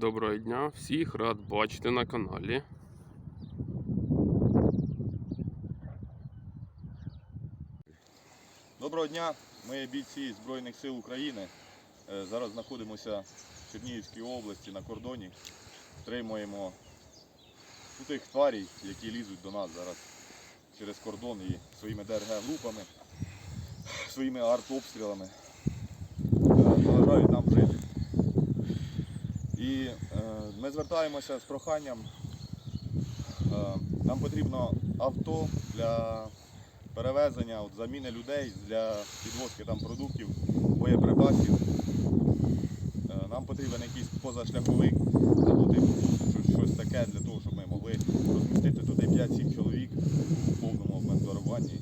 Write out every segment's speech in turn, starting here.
Доброго дня, всіх рад бачити на каналі. Доброго дня, ми бійці Збройних сил України. Е, Зараз знаходимося в Чернігівській області на кордоні. Стримуємо ну, тих тварій, які лізуть до нас зараз через кордон і своїми ДРГ-групами, своїми артобстрілами е, заважають нам жити. І е, ми звертаємося з проханням. Е, Нам потрібно авто для перевезення, от, заміни людей для підвозки там продуктів, боєприпасів. Е, Нам потрібен якийсь позашляховик або типу, щось, таке для того, щоб ми могли розмістити туди 5-7 чоловік в повному обмундируванні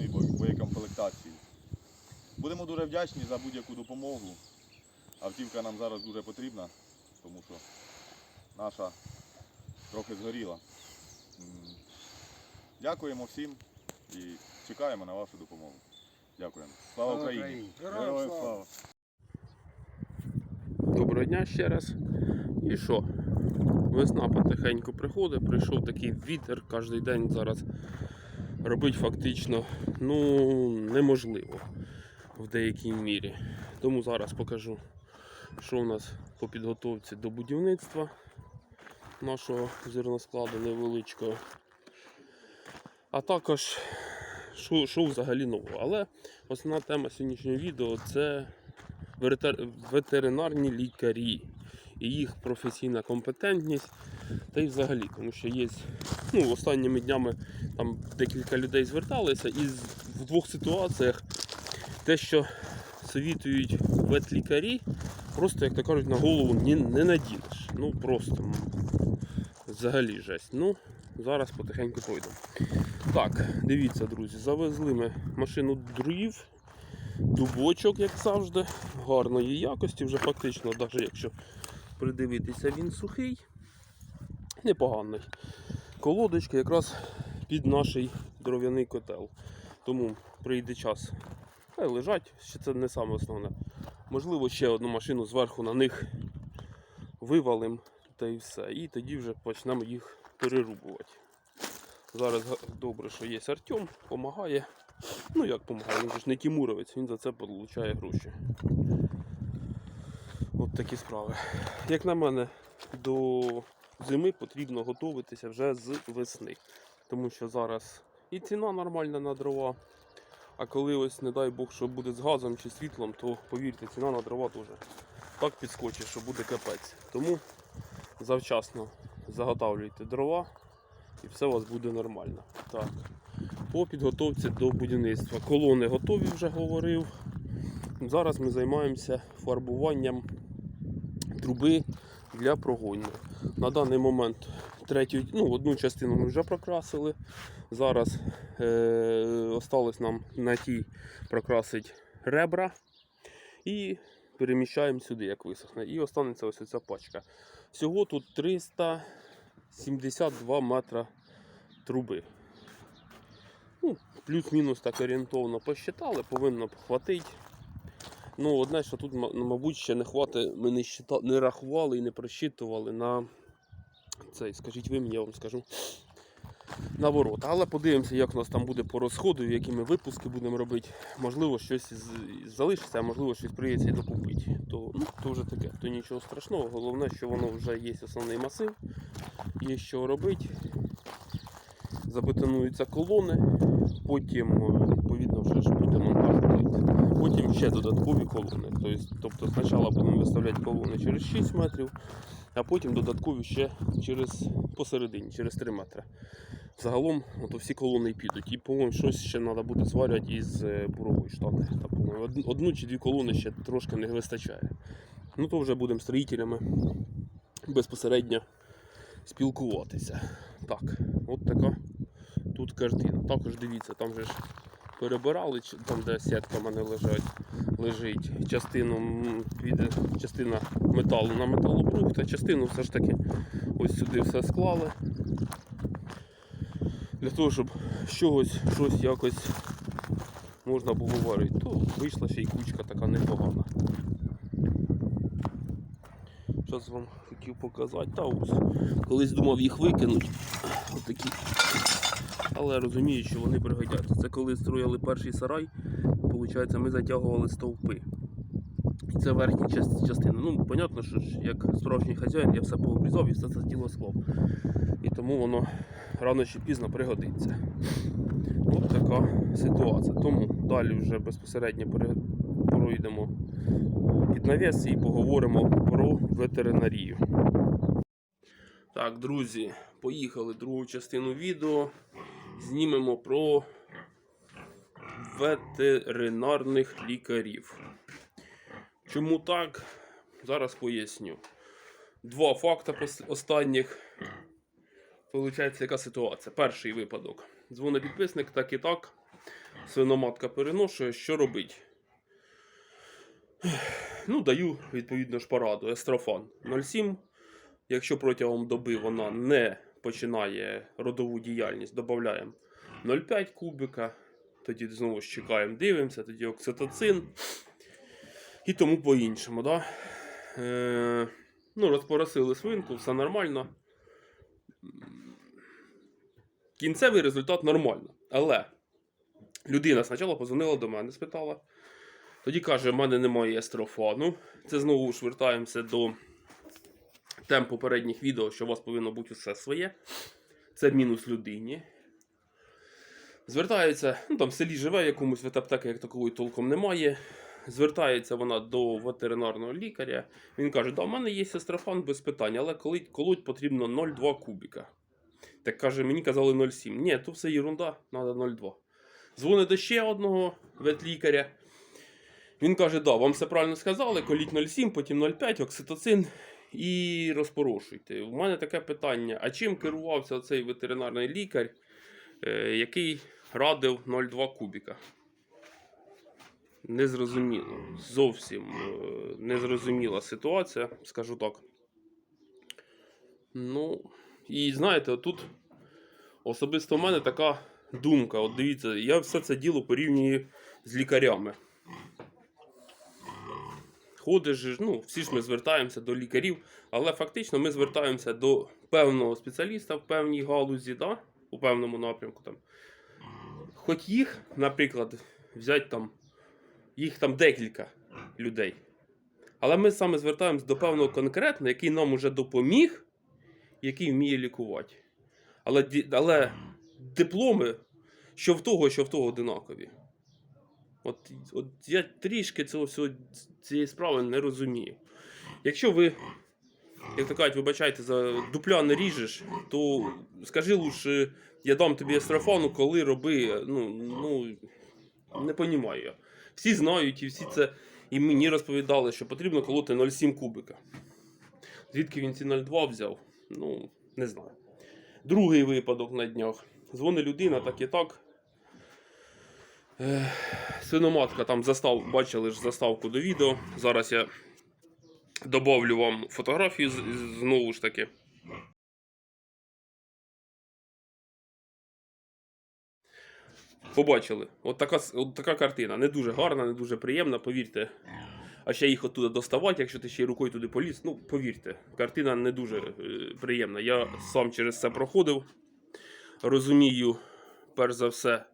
і, і боєкомплектації. Будемо дуже вдячні за будь-яку допомогу. Автівка нам зараз дуже потрібна, тому що наша трохи згоріла. Дякуємо всім і чекаємо на вашу допомогу. Дякуємо. Слава Україні! Героям слава! Доброго дня ще раз. І що? Весна потихеньку приходить, прийшов такий вітер кожен день зараз робить фактично ну, неможливо в деякій мірі. Тому зараз покажу, що у нас по підготовці до будівництва нашого зерноскладу невеличкого. А також що, що взагалі нового. Але основна тема сьогоднішнього відео це ветеринарні лікарі і їх професійна компетентність. Та й взагалі, тому що є ну, останніми днями там декілька людей зверталися, і в двох ситуаціях те, що совітують ветлікарі, просто, як то кажуть, на голову не, не надінеш. Ну просто взагалі жесть. Ну, зараз потихеньку пройдемо. Так, дивіться, друзі, завезли ми машину друїв, дубочок, як завжди, гарної якості, вже фактично, навіть якщо придивитися, він сухий, непоганий. Колодочки якраз під наш дров'яний котел. Тому прийде час. Хай лежать, ще це не саме основне. Можливо, ще одну машину зверху на них вивалим та і все. І тоді вже почнемо їх перерубувати. Зараз добре, що є Артем, допомагає. Ну як допомагає, він же ж не тімуровець, він за це отримує гроші. От такі справи. Як на мене, до зими потрібно готуватися вже з весни. Тому що зараз і ціна нормальна на дрова. А коли ось, не дай Бог, що буде з газом чи світлом, то повірте, ціна на дрова теж так підскочить, що буде капець. Тому завчасно заготавлюйте дрова і все у вас буде нормально. Так. По підготовці до будівництва. Колони готові, вже говорив. Зараз ми займаємося фарбуванням труби для прогонів. На даний момент третю, ну, одну частину ми вже прокрасили. Зараз е, осталось нам на тій прокрасити ребра і переміщаємо сюди, як висохне. І останеться ось ця пачка. Всього тут 372 метра труби. Ну, плюс-мінус так орієнтовно посчитали, повинно хватити. Ну, одне, що тут, ну, мабуть, ще не хватить, ми не, щита... не рахували і не просчитували на цей, скажіть ви мені, я вам скажу. На ворота. Але подивимося, як у нас там буде по розходу, які ми випуски будемо робити. Можливо, щось залишиться, а можливо, щось прийдеться і докупити. То, ну, то вже таке, то нічого страшного. Головне, що воно вже є основний масив, є що робити. Забетонуються колони, потім, е, відповідно, вже ж буде монтаж плит. Потім ще додаткові колони. Тобто, тобто спочатку будемо виставляти колони через 6 метрів, а потім додаткові ще через посередині, через 3 метри. Загалом от всі колони підуть. І, по-моєму, щось ще треба буде зварювати із е, бурової штани. Та, одну чи дві колони ще трошки не вистачає. Ну то вже будемо строїтелями безпосередньо спілкуватися. Так, от така тут картина. Також дивіться, там же ж перебирали, там де сітка в мене лежать, лежить. Частину піде, частина металу на металобрухт, а частину все ж таки ось сюди все склали. Для того, щоб чогось щось якось можна було варити, то вийшла ще й кучка така непогана. Зараз вам хотів показати. Та ось. Колись думав їх викинути. Отакі. Але розумію, що вони пригодяться. Це коли строїли перший сарай, виходить, ми затягували стовпи. І це верхня част- частина. Ну, понятно, що ж, як справжній хазяїн, я все пообрізав і все це діло склав. І тому воно рано чи пізно пригодиться. От така ситуація. Тому далі вже безпосередньо пройдемо під навіс і поговоримо про ветеринарію. Так, друзі, поїхали другу частину відео. Знімемо про ветеринарних лікарів. Чому так? Зараз поясню. Два факти останніх. Получається, яка ситуація? Перший випадок. Дзвонить підписник, так і так. Свиноматка переношує, що робить? Ну, даю відповідно ж пораду. Естрофан 0,7. Якщо протягом доби вона не починає родову діяльність, додаємо 0,5 кубика. Тоді знову ж чекаємо, дивимося, тоді окситоцин і тому по-іншому. Да? Е, ну, розпоросили свинку, все нормально. Кінцевий результат нормально. Але людина спочатку позвонила до мене, спитала. Тоді каже, в мене немає естрофану. Це знову ж вертаємося до тем попередніх відео, що у вас повинно бути все своє. Це мінус людині. Звертається, ну там в селі живе, якомусь ветаптеки, як такової толком немає. Звертається вона до ветеринарного лікаря. Він каже: да, в мене є естрофан без питань, але коли колоть потрібно 0,2 кубіка. Так каже, мені казали 0,7. Ні, то все ерунда, треба 0,2. Дзвонить до ще одного ветлікаря. Він каже: да, вам все правильно сказали, коліть 0,7, потім 0,5, окситоцин і розпорошуйте. У мене таке питання: а чим керувався цей ветеринарний лікар, е, який радив 0,2 кубіка? Незрозуміло. Зовсім е, незрозуміла ситуація, скажу так. Ну, і знаєте, тут особисто в мене така думка. От дивіться, я все це діло порівнюю з лікарями. Ходиш, ну, всі ж ми звертаємося до лікарів, але фактично ми звертаємося до певного спеціаліста в певній галузі, да? у певному напрямку. Там. Хоч їх, наприклад, взяти там, їх там декілька людей. Але ми саме звертаємось до певного конкретного, який нам уже допоміг, який вміє лікувати. Але, але дипломи, що в того, що в того одинакові. От, от я трішки цього всього цієї справи не розумію. Якщо ви, як то кажуть, вибачайте, за дупля не ріжеш, то скажи лучше, я дам тобі естрофану, коли роби. Ну, ну не я. Всі знають і всі це і мені розповідали, що потрібно колоти 0,7 кубика. Звідки він ці 0,2 взяв? Ну, не знаю. Другий випадок на днях. Дзвонить людина, так і так. Е, Свиноматка там застав, бачили ж заставку до відео. Зараз я добавлю вам фотографію знову ж таки. Побачили. От така, от така картина. Не дуже гарна, не дуже приємна, повірте. А ще їх оттуда доставати, якщо ти ще й рукою туди поліз. Ну, повірте, картина не дуже е, приємна. Я сам через це проходив. Розумію, перш за все,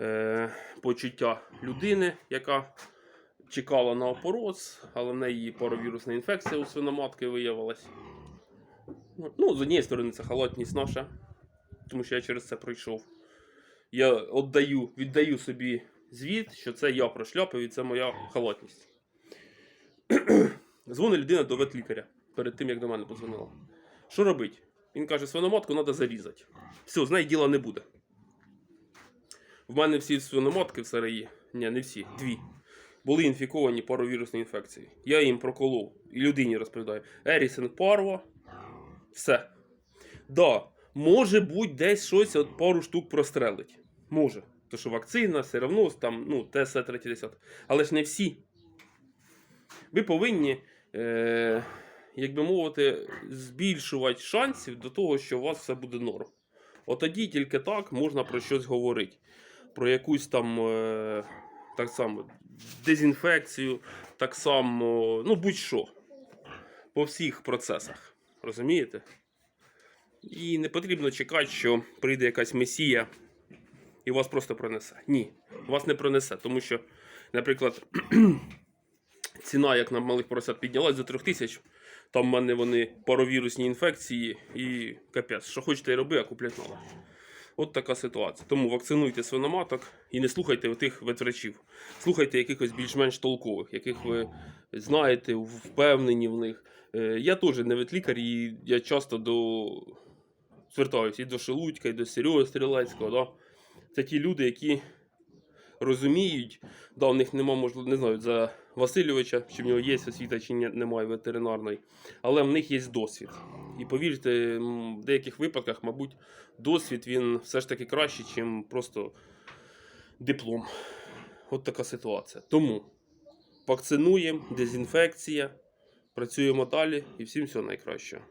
е, почуття людини, яка чекала на опороз, але в неї паровірусна інфекція у свиноматки виявилась. Ну, з однієї сторони, це халатність наша, тому що я через це пройшов. Я віддаю, віддаю собі звіт, що це я прошляпив і це моя халатність. Дзвонить людина до ветлікаря перед тим, як до мене подзвонила. Що робить? Він каже, свиноматку треба зарізати. Все, з неї діла не буде. В мене всі свиноматки в сараї, ні, не всі, дві, були інфіковані паровірусною інфекцією. Я їм проколов і людині розповідаю. Ерісинг парво, все. Да, може бути десь щось от пару штук прострелить. Може. То що вакцина, все одно там, ну, третє, десяте. Але ж не всі. Ви повинні, е, як би мовити, збільшувати шансів до того, що у вас все буде норм. От тоді тільки так можна про щось говорити. Про якусь там е, так само дезінфекцію, так само, ну будь-що. по всіх процесах. Розумієте? І не потрібно чекати, що прийде якась месія і вас просто пронесе. Ні, вас не пронесе, тому що, наприклад, ціна, як на малих поросят, піднялась до 3 тисяч. Там в мене вони паровірусні інфекції і капець. Що хочете роби, а куплять треба. От така ситуація. Тому вакцинуйте свиноматок і не слухайте тих ветврачів. Слухайте якихось більш-менш толкових, яких ви знаєте, впевнені в них. Е, Я теж не ветлікар, і я часто до... звертаюся і до Шелудька, і до Сереги Стрілецького. Да? Це ті люди, які розуміють, да, у них нема, можливо, не знаю, за Васильовича, чи в нього є освіта, чи немає ветеринарної, але в них є досвід. І повірте, в деяких випадках, мабуть, досвід він все ж таки кращий, ніж просто диплом. От така ситуація. Тому вакцинуємо, дезінфекція, працюємо далі і всім всього найкращого.